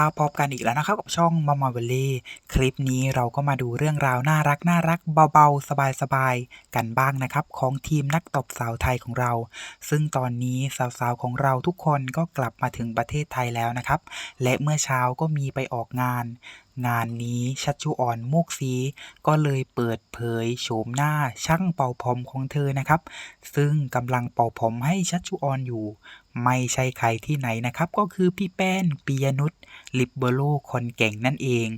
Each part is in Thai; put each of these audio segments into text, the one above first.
มาพบกันอีกแล้วนะครับกับช่องมอมอเวลลี่คลิปนี้เราก็มาดูเรื่องราวน่ารักน่ารักเบาๆ สบายๆ กันบ้างนะครับ ของทีมนักตบสาวไทยของเรา ซึ่งตอนนี้สาวๆของเราทุกคนก็กลับมาถึงประเทศไทยแล้วนะครับ และเมื่อเช้าก็มีไปออกงาน งานนี้ชัชชุอ่อนมุกซีก็เลยเปิดเผยโฉมหน้าช่างเป่าผมของเธอนะครับ ซึ่งกำลังเป่าผมให้ชัชชุอ่อนอยู่ ไม่ใช่ใครที่ไหนนะครับ ก็คือพี่แป้นปียนุชลิปเบโรคนเก่งนั่นเอง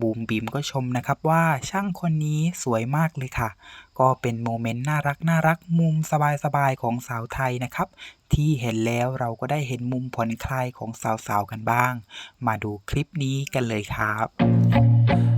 บูมบิมก็ชมนะครับว่าช่างคนนี้สวยมากเลยค่ะ ก็เป็นโมเมนต์น่ารักน่ารักมุมสบายๆของสาวไทยนะครับ ที่เห็นแล้วเราก็ได้เห็นมุมผ่อนคลายของสาวๆกันบ้าง มาดูคลิปนี้กันเลยครับ